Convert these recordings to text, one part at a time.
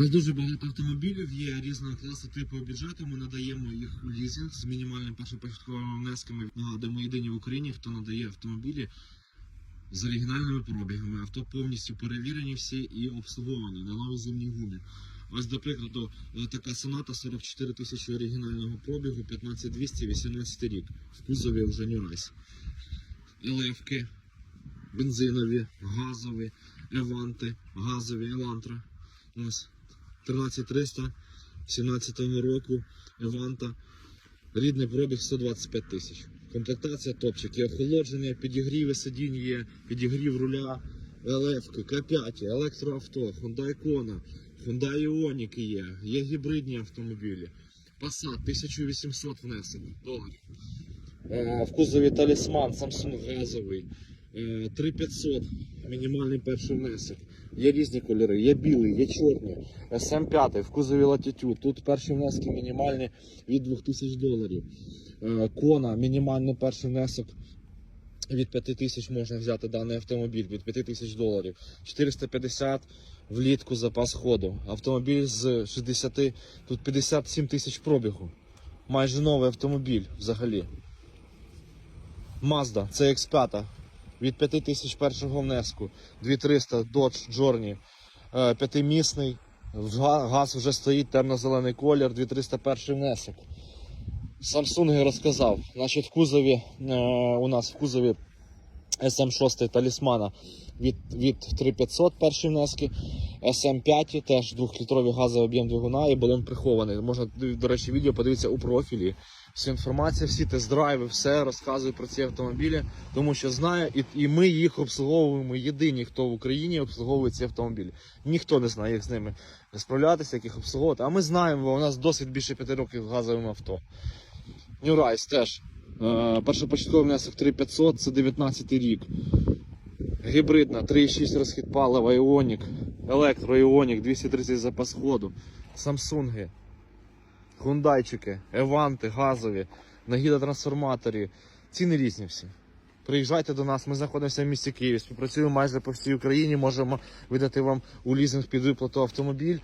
У нас дуже багато автомобілів, є різного класу типу бюджету. Ми надаємо їх у лізинг з мінімальним першопочатковими внесками. Нагадуємо єдині в Україні, хто надає автомобілі з оригінальними пробігами. Авто повністю перевірені всі і обслуговані на новій зимній гумі. Ось, до прикладу, е, така соната 44 тисячі оригінального пробігу, 15200, 18 рік. В кузові вже Нюрайс. Елевки, бензинові, газові, еванти, газові, елантра. Ось 13300 17 року Еванта. Рідний пробіг 125 тисяч. Комплектація топчик. Є охолодження, підігріви сидінь є, підігрів руля, ЛФ, К5, електроавто, Hyundai Kona, Hyundai Ioniq є, є гібридні автомобілі. Passat 1800 внесено доларів. Е, В кузові талісман, Samsung газовий. Е, 3500 мінімальний перший внесок. Є різні кольори, є білий, є чорний. SM5 в кузові Latitude. Тут перші внески мінімальні від 2000 доларів. Е, Кона, мінімальний перший внесок від 5000 можна взяти даний автомобіль від 5000 доларів. 450 влітку запас ходу. Автомобіль з 60, тут 57 тисяч пробігу. Майже новий автомобіль взагалі. Mazda CX5 від 5000 першого внеску, 2300 Dodge Journey, е, п'ятимісний, Га- газ вже стоїть, темно-зелений колір, 2301 внесок. Samsung розказав. Значить, в кузові, е, у нас в кузові SM6 талісмана від, від 3500 перші внески, SM5 теж 2-літровий газовий об'єм двигуна і балон прихований. Можна, до речі, відео подивитися у профілі. Всю інформацію, всі тест-драйви, все розказую про ці автомобілі, тому що знаю, і, і ми їх обслуговуємо. Єдині, хто в Україні обслуговує ці автомобілі. Ніхто не знає, як з ними справлятися, як їх обслуговувати. А ми знаємо, бо у нас досить більше 5 років газовим авто. Rise теж. Е, першопочатковий внесок 3500, це 19 рік. Гібридна, 3,6 розхід палива, Іонік, електро Іонік, 230 запас ходу, Самсунги, Хундайчики, Еванти, газові, на гідротрансформаторі. Ціни різні всі. Приїжджайте до нас, ми знаходимося в місті Києві, співпрацюємо майже по всій Україні, можемо видати вам у лізинг під виплату автомобіль.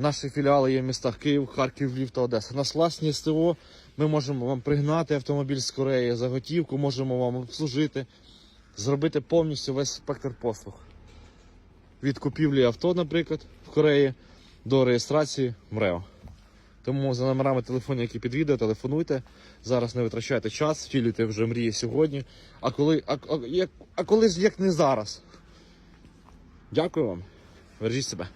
Наші філіали є в містах Київ, Харків, Львів та Одеса. У нас власні СТО. Ми можемо вам пригнати автомобіль з Кореї за готівку, можемо вам обслужити, зробити повністю весь спектр послуг. Від купівлі авто, наприклад, в Кореї до реєстрації МРЕО. Тому за номерами телефонів, які під відео, телефонуйте. Зараз не витрачайте час, втілюйте вже мрії сьогодні. А коли, а, а, як, а коли ж як не зараз? Дякую вам. Бережіть себе.